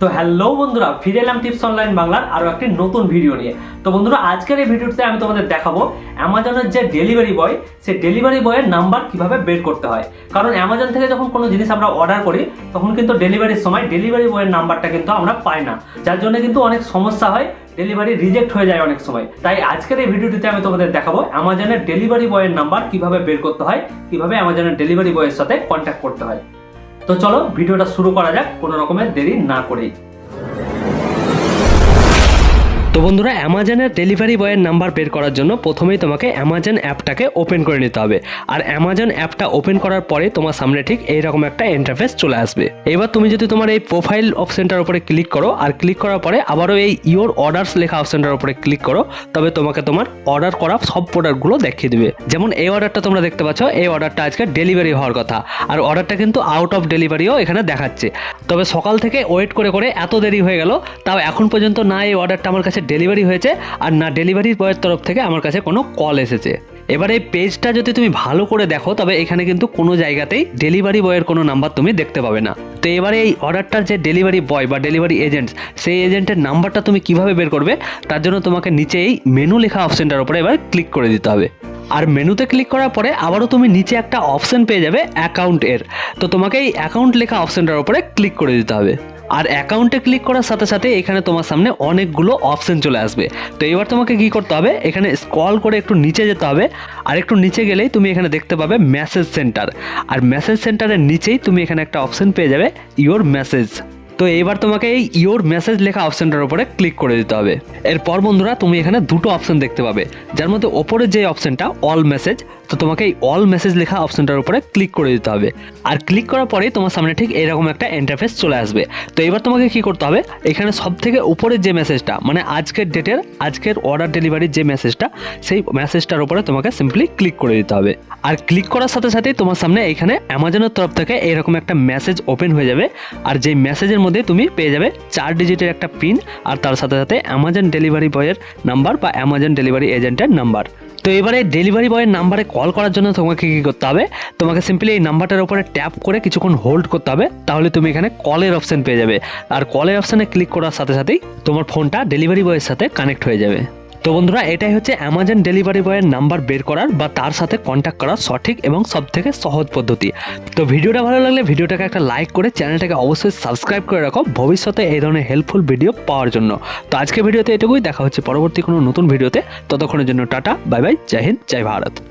তো হ্যালো বন্ধুরা, ফিরে এলাম টিপস অনলাইন বাংলার আরও একটি নতুন ভিডিও নিয়ে। তো বন্ধুরা, আজকের এই ভিডিওতে আমি তোমাদের দেখাবো অ্যামাজনের যে ডেলিভারি বয় সে ডেলিভারি বয়ের নাম্বার কীভাবে বের করতে হয়। কারণ অ্যামাজন থেকে যখন কোনো জিনিস আমরা অর্ডার করি, তখন কিন্তু ডেলিভারির সময় ডেলিভারি বয়ের নাম্বারটা কিন্তু আমরা পাই না। যার জন্য কিন্তু অনেক সমস্যা হয় ডেলিভারি রিজেক্ট হয়ে যায় অনেক সময়। তাই আজকের এই ভিডিওটিতে আমি তোমাদের দেখাবো অ্যামাজনের ডেলিভারি বয়ের নাম্বার কীভাবে বের করতে হয়, কীভাবে অ্যামাজনের ডেলিভারি বয়ের সাথে কন্ট্যাক্ট করতে হয়। তো চলো ভিডিওটা শুরু করা যাক কোনো রকমের দেরি না করেই। তো বন্ধুরা অ্যামাজনের ডেলিভারি বয়ের নাম্বার বের করার জন্য প্রথমেই তোমাকে অ্যামাজন অ্যাপটাকে ওপেন করে নিতে হবে। আর অ্যামাজন অ্যাপটা ওপেন করার পরে তোমার সামনে ঠিক এইরকম একটা ইন্টারফেস চলে আসবে। এবার তুমি যদি তোমার এই প্রোফাইল অপশনটার উপরে ক্লিক করো, আর ক্লিক করার পরে আবারও এই ইওর অর্ডারস লেখা অপশনটার উপরে ক্লিক করো, তবে তোমাকে তোমার অর্ডার করা সব প্রোডাক্টগুলো দেখিয়ে দেবে। যেমন এই অর্ডারটা তোমরা দেখতে পাচ্ছ, এই অর্ডারটা আজকে ডেলিভারি হওয়ার কথা। আর অর্ডারটা কিন্তু আউট অফ ডেলিভারিও এখানে দেখাচ্ছে। তবে সকাল থেকে ওয়েট করে করে এত দেরি হয়ে গেল, তাও এখন পর্যন্ত না এই অর্ডারটা আমার কাছে ডেলিভারি হয়েছে আর না ডেলিভারি বয়ের তরফ থেকে আমার কাছে কোনো কল এসেছে। এবার এই পেজটা যদি তুমি ভালো করে দেখো, তবে এখানে কিন্তু কোনো জায়গাতেই ডেলিভারি বয়ের কোনো নাম্বার তুমি দেখতে পাবে না। তো এবারে এই অর্ডারটার যে ডেলিভারি বয় বা ডেলিভারি এজেন্ট সেই এজেন্টের নাম্বারটা তুমি কীভাবে বের করবে, তার জন্য তোমাকে নিচে এই মেনু লেখা অপশনটার উপরে এবার ক্লিক করে দিতে হবে। আর মেনুতে ক্লিক করার পরে আবারও তুমি নিচে একটা অপশন পেয়ে যাবে অ্যাকাউন্ট এর তো তোমাকে এই অ্যাকাউন্ট লেখা অপশনটার উপরে ক্লিক করে দিতে হবে। আর অ্যাকাউন্টে ক্লিক করার সাথে সাথে এখানে তোমার সামনে অনেকগুলো অপশন চলে আসবে। তো এবার তোমাকে কি করতে হবে? এখানে স্ক্রল করে একটু নিচে যেতে হবে। আর একটু নিচে গেলেই তুমি এখানে দেখতে পাবে মেসেজ সেন্টার। আর মেসেজ সেন্টারের নিচেই তুমি এখানে একটা অপশন পেয়ে যাবে, ইওর মেসেজ। তো এবার তোমাকে এই ইওর মেসেজ লেখা অপশনটার উপরে ক্লিক করে দিতে হবে। এরপর বন্ধুরা, তুমি এখানে দুটো অপশন দেখতে পাবে। যার মধ্যে ওপরের যে অপশনটা, অল মেসেজ তো তোমাকে এই অল মেসেজ লেখা অপশনটার উপরে ক্লিক করে দিতে হবে। আর ক্লিক করার পরেই তোমার সামনে ঠিক এরকম একটা ইন্টারফেস চলে আসবে। তো এবার তোমাকে কি করতে হবে? এখানে সব থেকে উপরের যে মেসেজটা মানে আজকের ডেটের আজকের অর্ডার ডেলিভারির যে মেসেজটা সেই মেসেজটার উপরে তোমাকে সিম্পলি ক্লিক করে দিতে হবে। আর ক্লিক করার সাথে সাথেই তোমার সামনে এখানে অ্যামাজনের তরফ থেকে এরকম একটা মেসেজ ওপেন হয়ে যাবে। আর যেই মেসেজের মধ্যে তুমি পেয়ে যাবে চার ডিজিটের একটা পিন আর তার সাথে সাথে অ্যামাজন ডেলিভারি বয়ের নাম্বার বা অ্যামাজন ডেলিভারি এজেন্টের নাম্বার তো এবারে ডেলিভারি বয়ের নাম্বারে কল করার জন্য তোমাকে কী করতে হবে? তোমাকে সিম্পলি এই নাম্বারটার উপরে ট্যাপ করে কিছুক্ষণ হোল্ড করতে হবে, তাহলে তুমি এখানে কলের অপশান পেয়ে যাবে। আর কলের অপশানে ক্লিক করার সাথে সাথেই তোমার ফোনটা ডেলিভারি বয়ের সাথে কানেক্ট হয়ে যাবে। তো বন্ধুরা, এটাই হচ্ছে অ্যামাজন ডেলিভারি বয়ের নাম্বার বের করার বা তার সাথে কন্ট্যাক্ট করার সঠিক এবং সবথেকে সহজ পদ্ধতি। তো ভিডিওটা ভালো লাগলে ভিডিওটাকে একটা লাইক করে চ্যানেলটাকে অবশ্যই সাবস্ক্রাইব করে রাখো ভবিষ্যতে এই ধরনের হেল্পফুল ভিডিও পাওয়ার জন্য। তো আজকে ভিডিওতে এটুকুই, দেখা হচ্ছে পরবর্তী কোনো নতুন ভিডিওতে। ততক্ষণের জন্য টাটা বাই বাই জয় হিন্দ, জয় ভারত।